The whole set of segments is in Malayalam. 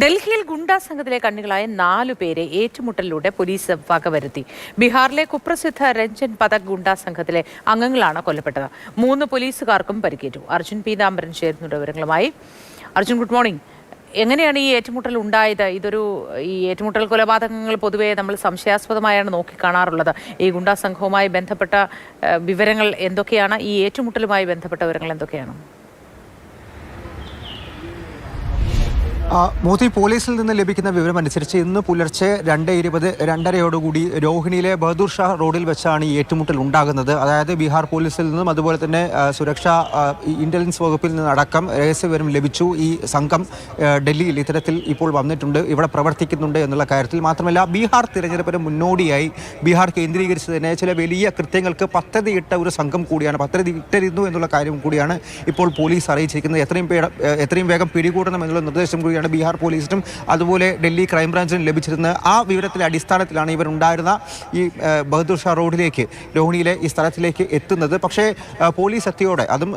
ഡൽഹിയിൽ ഗുണ്ടാ സംഘത്തിലെ കണ്ണികളായ നാലു പേരെ ഏറ്റുമുട്ടലിലൂടെ പോലീസ് വകവരുത്തി ബീഹാറിലെ കുപ്രസിദ്ധ രഞ്ജൻ പതക് ഗുണ്ടാ സംഘത്തിലെ അംഗങ്ങളാണ് കൊല്ലപ്പെട്ടത്. മൂന്ന് പോലീസുകാർക്കും പരിക്കേറ്റു. അർജുൻ പീതാംബരൻ ചേരുന്നുണ്ട് വിവരങ്ങളുമായി. Arjun good morning. എങ്ങനെയാണ് ഈ ഏറ്റുമുട്ടൽ ഉണ്ടായത്? ഇതൊരു ഈ ഏറ്റുമുട്ടൽ കൊലപാതകങ്ങൾ പൊതുവെ നമ്മൾ സംശയാസ്പദമായാണ് നോക്കിക്കാണാറുള്ളത്. ഈ ഗുണ്ടാ സംഘവുമായി ബന്ധപ്പെട്ട വിവരങ്ങൾ എന്തൊക്കെയാണ്? ഈ ഏറ്റുമുട്ടലുമായി ബന്ധപ്പെട്ട വിവരങ്ങൾ എന്തൊക്കെയാണ്? മോദി പോലീസിൽ നിന്ന് ലഭിക്കുന്ന വിവരം അനുസരിച്ച് ഇന്ന് പുലർച്ചെ രണ്ട് ഇരുപത് രണ്ടരയോടുകൂടി രോഹിണിയിലെ ബഹദൂർ ഷാ റോഡിൽ വെച്ചാണ് ഈ ഏറ്റുമുട്ടൽ ഉണ്ടാകുന്നത്. അതായത് ബീഹാർ പോലീസിൽ നിന്നും അതുപോലെ തന്നെ സുരക്ഷാ ഇന്റലിജൻസ് വകുപ്പിൽ നിന്നടക്കം രഹസ്യവിവരം ലഭിച്ചു. ഈ സംഘം ഡൽഹിയിൽ ഇത്തരത്തിൽ ഇപ്പോൾ വന്നിട്ടുണ്ട് ഇവിടെ പ്രവർത്തിക്കുന്നുണ്ട് എന്നുള്ള കാര്യത്തിൽ മാത്രമല്ല ബീഹാർ തിരഞ്ഞെടുപ്പിന് മുന്നോടിയായി ബീഹാർ കേന്ദ്രീകരിച്ച് തന്നെ ചില വലിയ കൃത്യങ്ങൾക്ക് പദ്ധതിയിട്ട ഒരു സംഘം കൂടിയാണ് പദ്ധതി ഇട്ടിരുന്നു എന്നുള്ള കാര്യം കൂടിയാണ് ഇപ്പോൾ പോലീസ് അറിയിച്ചിരിക്കുന്നത്. എത്രയും എത്രയും വേഗം പിടികൂടണം എന്നുള്ള നിർദ്ദേശം കൂടിയാണ് ബീഹാർ പോലീസിനും അതുപോലെ ഡൽഹി ക്രൈംബ്രാഞ്ചിനും ലഭിച്ചിരുന്നത്. ആ വിവരത്തിലെ അടിസ്ഥാനത്തിലാണ് ഇവർ ഉണ്ടായിരുന്ന ഈ ബഹദൂർ ഷാ റോഡിലേക്ക് രോഹിണിയിലെ ഈ സ്ഥലത്തിലേക്ക് എത്തുന്നത്. പക്ഷേ പോലീസ് എത്തിയോടെ അതും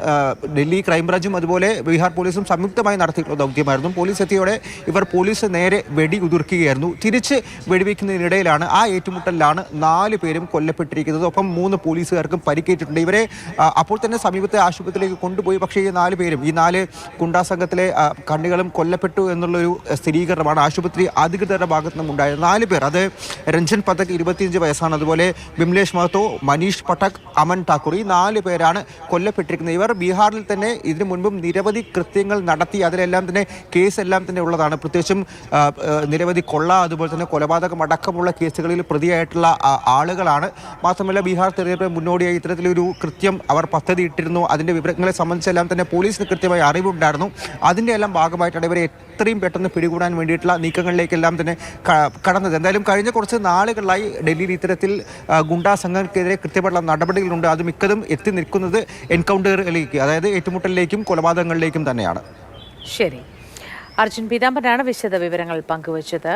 ഡൽഹി ക്രൈംബ്രാഞ്ചും അതുപോലെ ബീഹാർ പോലീസും സംയുക്തമായി നടത്തിയിട്ടുള്ള ദൗത്യമായിരുന്നു. പോലീസ് എത്തിയോടെ ഇവർ പോലീസ് നേരെ വെടി ഉതിർക്കുകയായിരുന്നു. തിരിച്ച് വെടിവെക്കുന്നതിനിടയിലാണ് ആ ഏറ്റുമുട്ടലിലാണ് നാല് പേരും കൊല്ലപ്പെട്ടിരിക്കുന്നത്. ഒപ്പം മൂന്ന് പോലീസുകാർക്കും പരിക്കേറ്റിട്ടുണ്ട്. ഇവരെ അപ്പോൾ തന്നെ സമീപത്തെ ആശുപത്രിയിലേക്ക് കൊണ്ടുപോയി. പക്ഷേ ഈ നാല് പേരും ഈ നാല് ഗുണ്ടാ സംഘത്തിലെ കണ്ണികളും കൊല്ലപ്പെട്ടു എന്നുള്ളൊരു സ്ഥിരീകരണമാണ് ആശുപത്രി അധികൃതരുടെ ഭാഗത്തു നിന്നും ഉണ്ടായത് നാല് പേർ അത് രഞ്ജൻ പതക് ഇരുപത്തിയഞ്ച് വയസ്സാണ് അതുപോലെ ബിംലേഷ് മഹത്തോ മനീഷ് പട്ടക് അമൻ ഠാക്കൂർ. ഈ നാല് പേരാണ് കൊല്ലപ്പെട്ടിരിക്കുന്നത്. ഇവർ ബീഹാറിൽ തന്നെ ഇതിനു മുൻപും നിരവധി കൃത്യങ്ങൾ നടത്തി അതിലെല്ലാം തന്നെ കേസ് എല്ലാം തന്നെ ഉള്ളതാണ്. പ്രത്യേകിച്ചും നിരവധി കൊള്ള അതുപോലെ തന്നെ കൊലപാതകം അടക്കമുള്ള കേസുകളിൽ പ്രതിയായിട്ടുള്ള ആളുകളാണ്. മാത്രമല്ല ബീഹാർ തെരഞ്ഞെടുപ്പിന് മുന്നോടിയായി ഇത്തരത്തിലൊരു കൃത്യം അവർ പദ്ധതി ഇട്ടിരുന്നു അതിന്റെ വിവരങ്ങളെ സംബന്ധിച്ചെല്ലാം തന്നെ പോലീസിന് കൃത്യമായി അറിവുണ്ടായിരുന്നു. അതിന്റെ എല്ലാം ഭാഗമായിട്ടാണ് ഇവരെ എത്രയും പെട്ടെന്ന് പിടികൂടാൻ വേണ്ടിയിട്ടുള്ള നീക്കങ്ങളിലേക്കെല്ലാം തന്നെ കടന്നത്. എന്തായാലും കഴിഞ്ഞ കുറച്ച് നാളുകളായി ഡൽഹിയിൽ ഇത്തരത്തിൽ ഗുണ്ടാ സംഘങ്ങൾക്കെതിരെ കൃത്യമായിട്ടുള്ള നടപടികളുണ്ട്. അത് മിക്കതും എത്തി നിൽക്കുന്നത് എൻകൗണ്ടറുകളിലേക്ക് അതായത് ഏറ്റുമുട്ടലിലേക്കും കൊലപാതകങ്ങളിലേക്കും തന്നെയാണ്. ശരി. അർജുൻ പീതാംബരനാണ് വിശദ വിവരങ്ങൾ പങ്കുവച്ചത്.